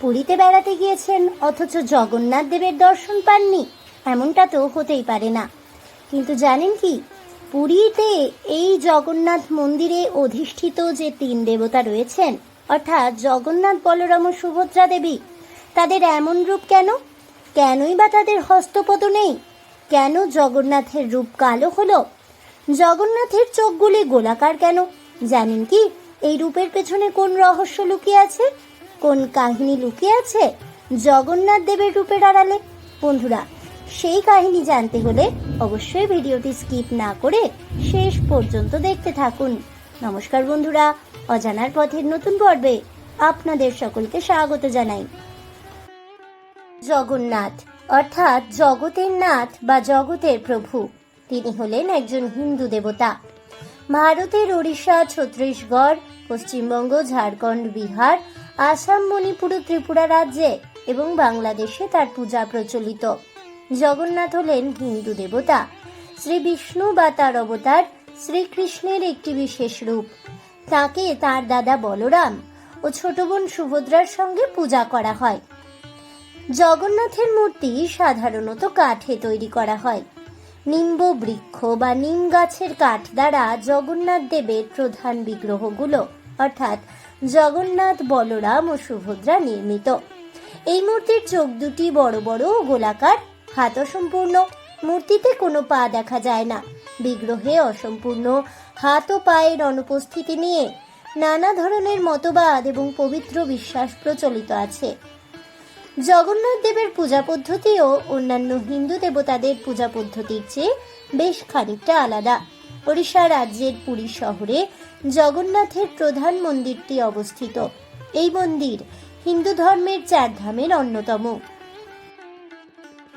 পুরীতে বেড়াতে গিয়েছেন, অথচ জগন্নাথ দেবের দর্শন পাননি, এমনটা তো হতেই পারে না। কিন্তু জানেন কি, পুরীতে এই জগন্নাথ মন্দিরে অধিষ্ঠিত যে তিন দেবতা রয়েছেন, অর্থাৎ জগন্নাথ বলরাম সুভদ্রা দেবী, তাদের এমন রূপ কেন? কেনই বা তাদের হস্তপদ নেই? কেন জগন্নাথের রূপ কালো হলো? জগন্নাথের চোখগুলি গোলাকার কেন? জানেন কি, এই রূপের পেছনে কোন রহস্য লুকিয়ে আছে? কোন কাহিনী লুকিয়ে আছে? জগন্নাথ দেবের রূপের আড়ালে? বন্ধুরা, সেই কাহিনী জানতে হলে অবশ্যই ভিডিওটি স্কিপ না করে শেষ পর্যন্ত দেখতে থাকুন। নমস্কার বন্ধুরা, অজানার পথের নতুন পর্বে আপনাদের সকলকে স্বাগত জানাই। জগন্নাথ, অর্থাৎ জগতের নাথ বা জগতের প্রভু, তিনি হলেন একজন হিন্দু দেবতা। ভারতের ওড়িশা, ছত্তিশগড়, পশ্চিমবঙ্গ, ঝাড়খণ্ড, বিহার আসাম, মণিপুর ত্রিপুরা রাজ্যে এবং বাংলাদেশে তার পূজা প্রচলিত। জগন্নাথ হলেন হিন্দু দেবতা। শ্রী বিষ্ণু বা তার অবতার শ্রীকৃষ্ণের একটি বিশেষ রূপ। তাকে তার দাদা বলরাম ও ছোট বোন সুভদ্রার সঙ্গে পূজা করা হয়। জগন্নাথের মূর্তি সাধারণত কাঠে তৈরি করা হয়। নিম্ব বৃক্ষ বা নিম গাছের কাঠ দ্বারা জগন্নাথ দেবের প্রধান বিগ্রহগুলো, অর্থাৎ জগন্নাথ বলরাম ও সুভদ্রা নির্মিত। এই মূর্তির চোখ দুটি বড় বড় ও গোলাকার। হাত অসম্পূর্ণ। মূর্তিতে কোনো পা দেখা যায় না। বিগ্রহে অসম্পূর্ণ। হাত ও পায়ের অনুপস্থিতি নিয়ে নানা ধরনের মতবাদ এবং পবিত্র বিশ্বাস প্রচলিত আছে। জগন্নাথ দেবের পূজা পদ্ধতিও অন্যান্য হিন্দু দেবতাদের পূজা পদ্ধতির চেয়ে বেশ খানিকটা আলাদা। ওড়িশা রাজ্যের পুরী শহরে জগন্নাথের প্রধান মন্দিরটি অবস্থিত। এই মন্দির হিন্দু ধর্মের চার ধামের অন্যতম।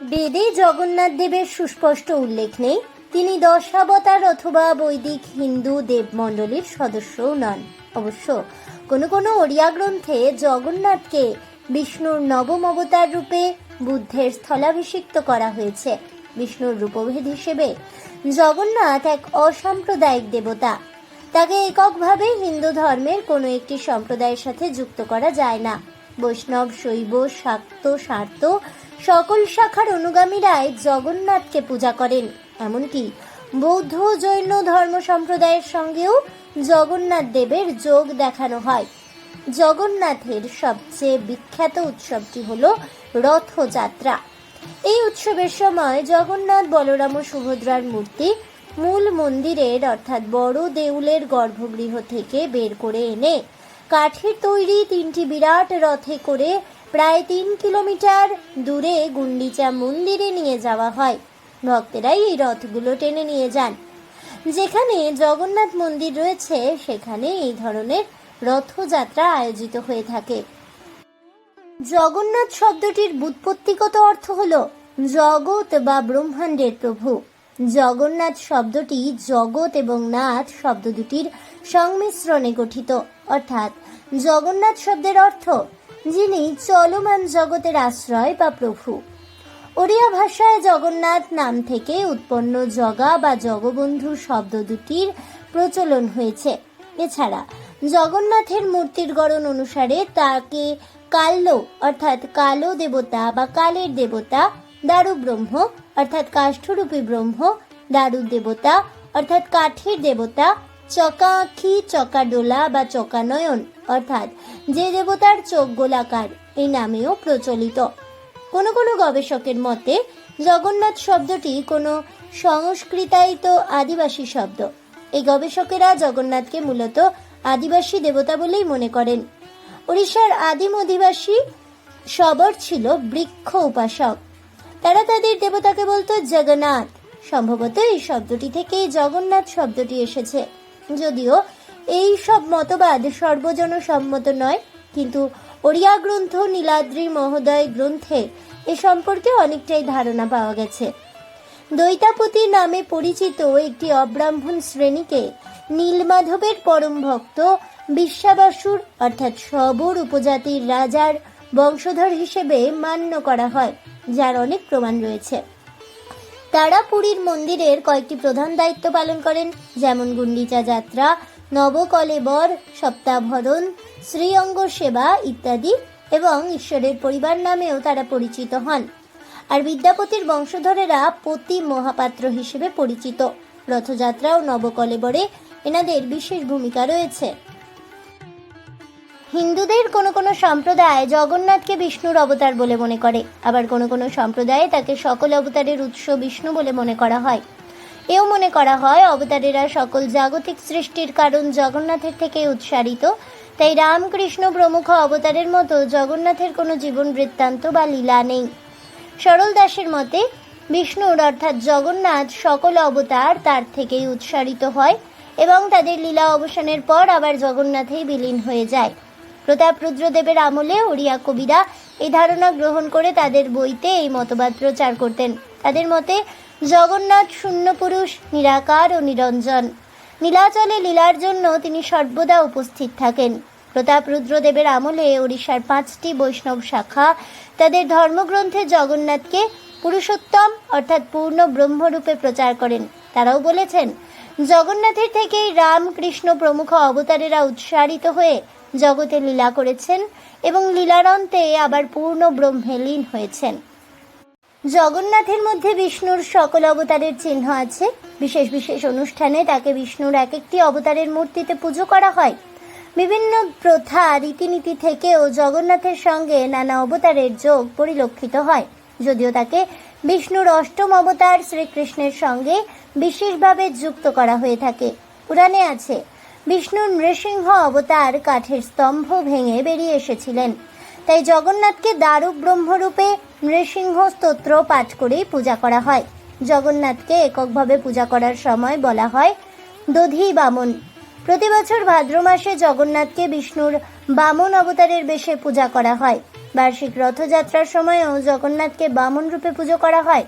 বেদে জগন্নাথ দেবের সুস্পষ্ট উল্লেখ নেই। তিনি দশাবতার অথবা বৈদিক হিন্দু দেবমণ্ডলীর সদস্যও নন। অবশ্য কোনো কোনো ওড়িয়া গ্রন্থে জগন্নাথকে বিষ্ণুর নবম অবতার রূপে বুদ্ধের স্থলাভিষিক্ত করা হয়েছে। বিষ্ণুর রূপভেদ হিসেবে জগন্নাথ এক অসাম্প্রদায়িক দেবতা। তাকে এককভাবে হিন্দু ধর্মের কোনো একটি সম্প্রদায়ের সাথে যুক্ত করা যায় না। বৈষ্ণব, শৈব, শাক্ত, সার্ত সকল শাখার অনুগামীরাই জগন্নাথকে পূজা করেন। এমনকি বৌদ্ধ জৈন ধর্ম সম্প্রদায়ের সঙ্গেও জগন্নাথ দেবের যোগ দেখানো হয়। জগন্নাথের সবচেয়ে বিখ্যাত উৎসবটি হল রথযাত্রা। এই উৎসবের সময় জগন্নাথ বলরাম ও সুভদ্রার মূর্তি মূল মন্দিরের, অর্থাৎ বড় দেউলের গর্ভগৃহ থেকে বের করে এনে কাঠের তৈরি তিনটি বিরাট রথে করে প্রায় তিন কিলোমিটার দূরে গুন্ডিচা মন্দিরে নিয়ে যাওয়া হয়। ভক্তেরাই এই রথগুলো টেনে নিয়ে যান। যেখানে জগন্নাথ মন্দির রয়েছে, সেখানে এই ধরনের রথযাত্রা আয়োজিত হয়ে থাকে। জগন্নাথ শব্দটির বুৎপত্তিগত অর্থ হল জগৎ বা ব্রহ্মাণ্ডের প্রভু। জগন্নাথ শব্দটি জগৎ এবং নাথ শব্দ দুটির সংমিশ্রণে গঠিত। অর্থাৎ জগন্নাথ শব্দের অর্থ, যিনি চলমান জগতের আশ্রয় বা প্রভু। ওড়িয়া ভাষায় জগন্নাথ নাম থেকে উৎপন্ন জগা বা জগবন্ধু শব্দ দুটির প্রচলন হয়েছে। এছাড়া জগন্নাথের মূর্তির গড়ন অনুসারে তাকে কাল্য অর্থাৎ কালো দেবতা বা কালের দেবতা দারু ব্রহ্ম, অর্থাৎ কাষ্ঠরূপী ব্রহ্ম, দারু দেবতা, অর্থাৎ কাঠের দেবতা চকাখি চকাডোলা বা চকানয়ন অর্থাৎ যে দেবতার চোখ গোলাকার, এই নামেও প্রচলিত। কোনো কোনো গবেষকের মতে, জগন্নাথ শব্দটি কোনো সংস্কৃতায়িত আদিবাসী শব্দ। এই গবেষকেরা জগন্নাথকে মূলত আদিবাসী দেবতা বলেই মনে করেন। উড়িষ্যার আদিম অধিবাসী সবর ছিল বৃক্ষ উপাসক। তারা তাদের দেবতাকে বলতো জগন্নাথ। সম্ভবত এই শব্দটি থেকেই জগন্নাথ শব্দটি এসেছে। যদিও এই সব মতবাদ সর্বজন সম্মত নয়, কিন্তু ওড়িয়া গ্রন্থ নীলাদ্রি মহোদয় গ্রন্থে এ সম্পর্কে অনেকটাই ধারণা পাওয়া গেছে। দৈতাপতি নামে পরিচিত একটি অব্রাহ্মণ শ্রেণীকে নীলমাধবের পরম ভক্ত, বিশ্বাবাসুর অর্থাৎ সবর উপজাতির রাজার বংশধর হিসেবে মান্য করা হয়, যার অনেক প্রমাণ রয়েছে। তারা পুরীর মন্দিরের কয়েকটি প্রধান দায়িত্ব পালন করেন, যেমন গুন্ডিচা যাত্রা, নবকলেবর সপ্তাভরণ শ্রীঅঙ্গ সেবা ইত্যাদি, এবং ঈশ্বরের পরিবার নামেও তারা পরিচিত হন। আর বিদ্যাপতির বংশধরেরা পতি মহাপাত্র হিসেবে পরিচিত। রথযাত্রা ও নবকলেবরে এনাদের বিশেষ ভূমিকা রয়েছে। হিন্দুদের কোনো কোনো সম্প্রদায় জগন্নাথকে বিষ্ণুর অবতার বলে মনে করে, আবার কোনো কোনো সম্প্রদায়ে তাকে সকল অবতারের উৎস বিষ্ণু বলে মনে করা হয়। এও মনে করা হয় অবতারেরা সকল জাগতিক সৃষ্টির কারণ জগন্নাথের থেকে উৎসারিত, তাই রামকৃষ্ণ প্রমুখ অবতারের মতো জগন্নাথের কোনো জীবন বৃত্তান্ত বা লীলা নেই। সরল দাসের মতে, বিষ্ণুর অর্থাৎ জগন্নাথ সকল অবতার তার থেকেই উৎসারিত হয় এবং তাদের লীলা অবসানের পর আবার জগন্নাথেই বিলীন হয়ে যায়। প্রতাপ রুদ্রদেবের আমলে ওড়িয়া কবিরা এই ধারণা গ্রহণ করে তাদের বইতে এই মতবাদ প্রচার করতেন। তাদের মতে, জগন্নাথ শূন্য পুরুষ, নিরাকার ও নিরঞ্জন। নীলাচলে লীলার জন্য তিনি সর্বদা উপস্থিত থাকেন। প্রতাপ রুদ্রদেবের আমলে ওড়িশার পাঁচটি বৈষ্ণব শাখা তাদের ধর্মগ্রন্থে জগন্নাথকে পুরুষোত্তম অর্থাৎ পূর্ণ ব্রহ্মরূপে প্রচার করেন। তারাও বলেছেন, জগন্নাথের থেকেই রাম কৃষ্ণ প্রমুখ অবতারেরা উৎসারিত হয়ে জগতে লীলা করেছেন এবং লীলারন্তে আবার পূর্ণ ব্রহ্মে লীন হয়েছেন। জগন্নাথের মধ্যে বিষ্ণুর সকল অবতারের চিহ্ন আছে। বিশেষ বিশেষ অনুষ্ঠানে তাকে বিষ্ণুর এক একটি অবতারের মূর্তিতে পুজো করা হয়। বিভিন্ন প্রথা, রীতিনীতি থেকেও জগন্নাথের সঙ্গে নানা অবতারের যোগ পরিলক্ষিত হয়। যদিও তাকে বিষ্ণুর অষ্টম অবতার শ্রীকৃষ্ণের সঙ্গে বিশেষভাবে যুক্ত করা হয়ে থাকে। পুরাণে আছে বিষ্ণুর নৃসিংহ অবতার কাঠের স্তম্ভ ভেঙে বেরিয়ে এসেছিলেন। তাই জগন্নাথকে দারুক ব্রহ্মরূপে নৃসিংহ স্তোত্র পাঠ করেই পূজা করা হয়। জগন্নাথকে এককভাবে পূজা করার সময় বলা হয় দধি বামন। প্রতি বছর ভাদ্র মাসে জগন্নাথকে বিষ্ণুর বামন অবতারের বেশে পূজা করা হয়। বার্ষিক রথযাত্রার সময়ও জগন্নাথকে বামন রূপে পুজো করা হয়।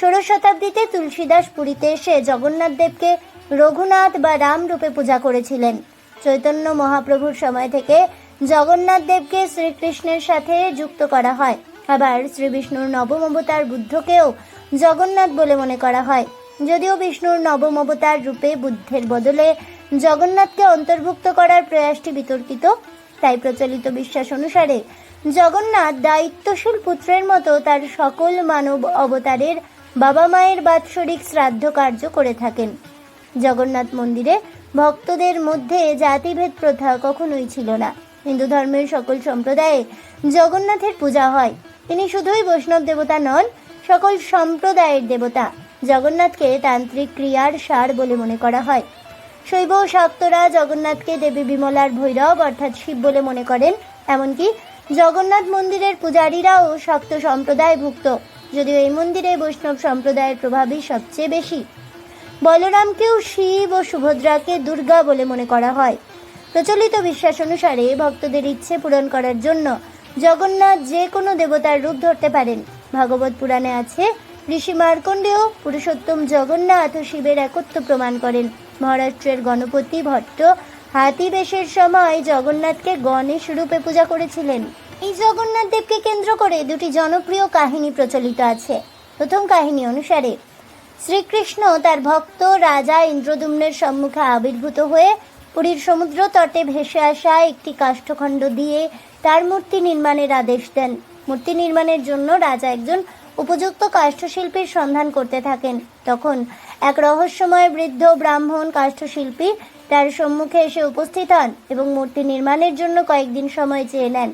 ষোড়শ শতাব্দীতে তুলসীদাস পুরীতে এসে জগন্নাথ দেবকে রঘুনাথ বা রাম রূপে পূজা করেছিলেন। চৈতন্য মহাপ্রভুর সময় থেকে জগন্নাথ দেবকে শ্রীকৃষ্ণের সাথে যুক্ত করা হয়। আবার শ্রী বিষ্ণুর নবম অবতার বুদ্ধকেও জগন্নাথ বলে মনে করা হয়। যদিও বিষ্ণুর নবম অবতার রূপে বুদ্ধের বদলে জগন্নাথকে অন্তর্ভুক্ত করার প্রয়াসটি বিতর্কিত, তাই প্রচলিত বিশ্বাস অনুসারে জগন্নাথ দায়িত্বশীল পুত্রের মতো তার সকল মানব অবতারের বাবা মায়ের বাৎসরিক শ্রাদ্ধ কার্য করে থাকেন। জগন্নাথ মন্দিরে ভক্তদের মধ্যে জাতিভেদ প্রথা কখনোই ছিল না। হিন্দু ধর্মের সকল সম্প্রদায়ে জগন্নাথের পূজা হয়। তিনি শুধুই বৈষ্ণব দেবতা নন, সকল সম্প্রদায়ের দেবতা। জগন্নাথকে তান্ত্রিক ক্রিয়ার সার বলে মনে করা হয়। শৈব শাক্তরা জগন্নাথকে দেবী বিমলার ভৈরব অর্থাৎ শিব বলে মনে করেন। এমনকি জগন্নাথ মন্দিরের পূজারীরাও শাক্ত সম্প্রদায়ভুক্ত। যদিও এই মন্দিরে বৈষ্ণব সম্প্রদায়ের প্রভাবই সবচেয়ে বেশি। বলরামকেও শিব ও সুভদ্রাকে দুর্গা বলে মনে করা হয়। প্রচলিত বিশ্বাস অনুসারে ভক্তদের ইচ্ছে পূরণ করার জন্য জগন্নাথ যে কোনো দেবতার রূপ ধরতে পারেন। ভাগবত পুরাণে আছে, ঋষি মার্কণ্ডেয় পুরুষোত্তম জগন্নাথ ও শিবের একত্ব প্রমাণ করেন। মহারাষ্ট্রের গণপতি ভট্ট হাতি বেশের সময় জগন্নাথকে গণেশ রূপে পূজা করেছিলেন। এই জগন্নাথ দেবকে কেন্দ্র করে দুটি জনপ্রিয় কাহিনী প্রচলিত আছে। প্রথম কাহিনী অনুসারে শ্রীকৃষ্ণ তার ভক্ত রাজা ইন্দ্রদুম্নের সম্মুখে আবির্ভূত হয়ে পুরীর সমুদ্র তটে ভেসে আসা একটি কাষ্ঠখণ্ড দিয়ে তার মূর্তি নির্মাণের আদেশ দেন। মূর্তি নির্মাণের জন্য রাজা একজন উপযুক্ত কাষ্ঠশিল্পীর সন্ধান করতে থাকেন। তখন এক রহস্যময় বৃদ্ধ ব্রাহ্মণ কাষ্ঠশিল্পী তার সম্মুখে এসে উপস্থিত হন এবং মূর্তি নির্মাণের জন্য কয়েকদিন সময় চেয়ে নেন।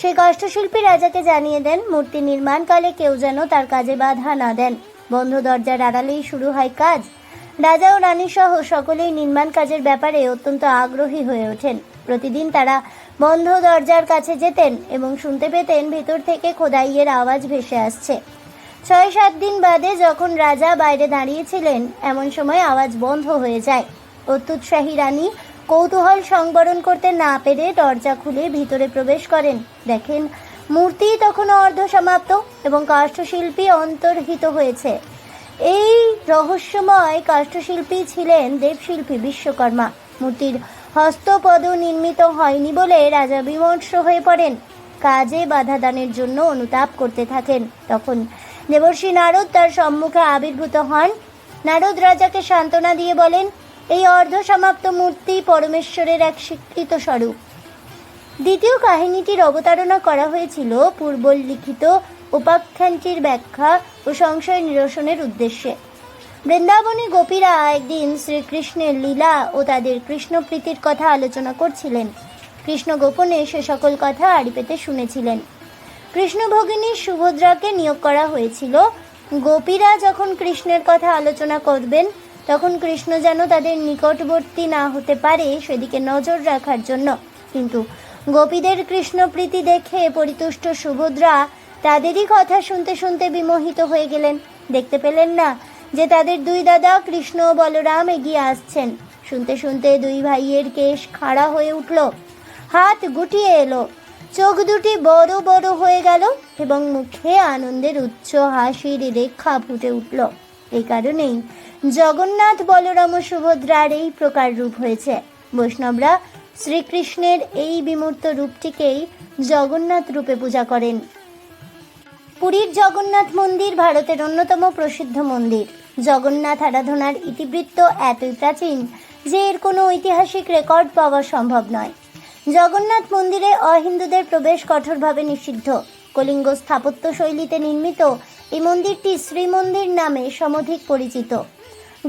সেই কাষ্ঠশিল্পী রাজাকে জানিয়ে দেন, মূর্তি নির্মাণকালে কেউ যেন তার কাজে বাধা না দেন। বন্ধ দরজার আড়ালেই শুরু হয় কাজ। রাজা ও রানী সহ সকলেই নির্মাণ কাজের ব্যাপারে অত্যন্ত আগ্রহী হয়ে ওঠেন। প্রতিদিন তারা বন্ধ দরজার কাছে যেতেন এবং শুনতে পেতেন ভেতর থেকে খোদাইয়ের আওয়াজ ভেসে আসছে। ছয়, সাত দিন বাদে যখন রাজা বাইরে দাঁড়িয়েছিলেন, এমন সময় আওয়াজ বন্ধ হয়ে যায়। অত্যুৎসাহী রানী কৌতূহল সংবরণ করতে না পেরে দরজা খুলে ভিতরে প্রবেশ করেন। দেখেন মূর্তি তখনও অর্ধ সমাপ্ত এবং কাষ্ঠশিল্পী অন্তর্হিত হয়েছে। এই রহস্যময় কাষ্ঠশিল্পী ছিলেন দেবশিল্পী বিশ্বকর্মা। মূর্তির হস্তপদ নির্মিত হয়নি বলে রাজা বিমর্ষ হয়ে পড়েন। কাজে বাধা দানের জন্য অনুতাপ করতে থাকেন। তখন দেবর্ষী নারদ তার সম্মুখে আবির্ভূত হন। নারদ রাজাকে সান্ত্বনা দিয়ে বলেন, এই অর্ধ সমাপ্ত মূর্তি পরমেশ্বরের এক স্বীকৃত স্বরূপ। দ্বিতীয় কাহিনীটির অবতারণা করা হয়েছিল পূর্বলিখিত উপাখ্যানটির ব্যাখ্যা ও সংশয় নিরসনের উদ্দেশ্যে। বৃন্দাবনে গোপীরা একদিন শ্রীকৃষ্ণের লীলা ও তাদের কৃষ্ণপ্রীতির কথা আলোচনা করছিলেন। কৃষ্ণ গোপনে সে সকল কথা আড়ি পেতে শুনেছিলেন। কৃষ্ণ ভগিনী সুভদ্রাকে নিয়োগ করা হয়েছিল। গোপীরা যখন কৃষ্ণের কথা আলোচনা করবেন, তখন কৃষ্ণ যেন তাদের নিকটবর্তী না হতে পারে সেদিকে নজর রাখার জন্য। কিন্তু গোপীদের কৃষ্ণপ্রীতি দেখে পরিতুষ্ট সুভদ্রা তাদেরই কথা শুনতে শুনতে বিমোহিত হয়ে গেলেন। দেখতে পেলেন না যে তাদের দুই দাদা কৃষ্ণ ও বলরাম এগিয়ে আসছেন। শুনতে শুনতে দুই ভাইয়ের কেশ খাড়া হয়ে উঠল। হাত গুটিয়ে এলো। চোখ দুটি বড় বড় হয়ে গেল এবং মুখে আনন্দের উচ্চ হাসির রেখা ফুটে উঠল। এই কারণেই জগন্নাথ, বলরাম ও সুভদ্রার এই প্রকার রূপ হয়েছে। বৈষ্ণবরা শ্রীকৃষ্ণের এই বিমূর্ত রূপটিকেই জগন্নাথ রূপে পূজা করেন। পুরীর জগন্নাথ মন্দির ভারতের অন্যতম প্রসিদ্ধ মন্দির। জগন্নাথ আরাধনার ইতিবৃত্ত এতই প্রাচীন যে এর কোনো ঐতিহাসিক রেকর্ড পাওয়া সম্ভব নয়। জগন্নাথ মন্দিরে অহিন্দুদের প্রবেশ কঠোরভাবে নিষিদ্ধ। কলিঙ্গ স্থাপত্য শৈলীতে নির্মিত এই মন্দিরটি শ্রীমন্দির নামে সমধিক পরিচিত।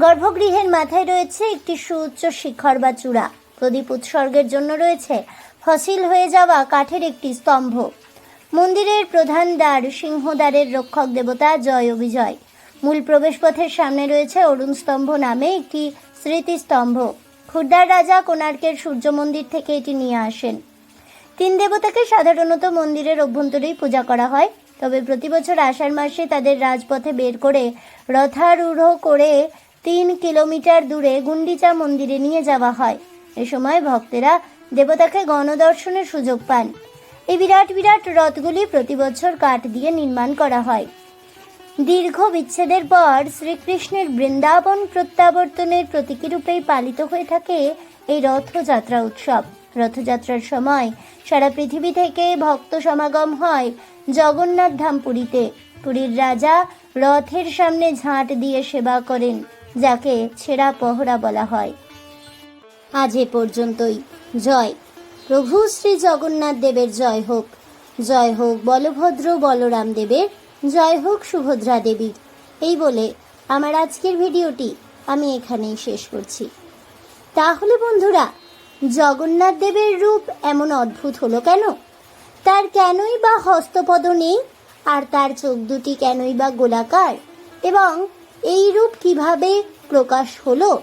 গর্ভগৃহের মাথায় রয়েছে একটি সুউচ্চ শিখর বা চূড়া। প্রদীপ উৎসর্গের জন্য রয়েছে ফসিল হয়ে যাওয়া কাঠের একটি স্তম্ভ। মন্দিরের প্রধান দ্বার সিংহদ্বারের রক্ষক দেবতা জয় ও বিজয় মূল প্রবেশপথের সামনে রয়েছে অরুণ স্তম্ভ নামে একটি স্মৃতিস্তম্ভ। খুরদার রাজা কোণার্কের সূর্য মন্দির থেকে এটি নিয়ে আসেন। তিন দেবতাকে সাধারণত মন্দিরের অভ্যন্তরেই পূজা করা হয়, তবে প্রতি বছর আষাঢ় মাসে তাদের রাজপথে বের করে রথারূঢ় করে তিন কিলোমিটার দূরে গুন্ডিচা মন্দিরে নিয়ে যাওয়া হয়। এ সময় ভক্তেরা দেবতাকে গণদর্শনের সুযোগ পান। এই বিরাট বিরাট রথগুলি প্রতি বছর কাঠ দিয়ে নির্মাণ করা হয়। দীর্ঘ বিচ্ছেদের পর শ্রীকৃষ্ণের বৃন্দাবন প্রত্যাবর্তনের প্রতীকী রূপেই পালিত হয়ে থাকে এই রথযাত্রা উৎসব। রথযাত্রার সময় সারা পৃথিবী থেকে ভক্ত সমাগম হয় জগন্নাথ ধাম পুরীতে। পুরীর রাজা রথের সামনে ঝাঁট দিয়ে সেবা করেন, যাকে ছেঁড়া পহরা বলা হয়। আজ এ পর্যন্তই। জয়। প্রভু শ্রী জগন্নাথ দেবের জয় হোক। জয় হোক বলভদ্র বলরাম দেবের, জয় হোক সুভদ্রা দেবীর। এই বলে আমার আজকের ভিডিওটি আমি এখানেই শেষ করছি। তাহলে বন্ধুরা, জগন্নাথ দেবের রূপ এমন অদ্ভুত হলো কেন? তার কেনই বা হস্তপদ নেই, আর তার চোখ দুটি কেনই বা গোলাকার? এবং এই রূপ কীভাবে প্রকাশ হলো?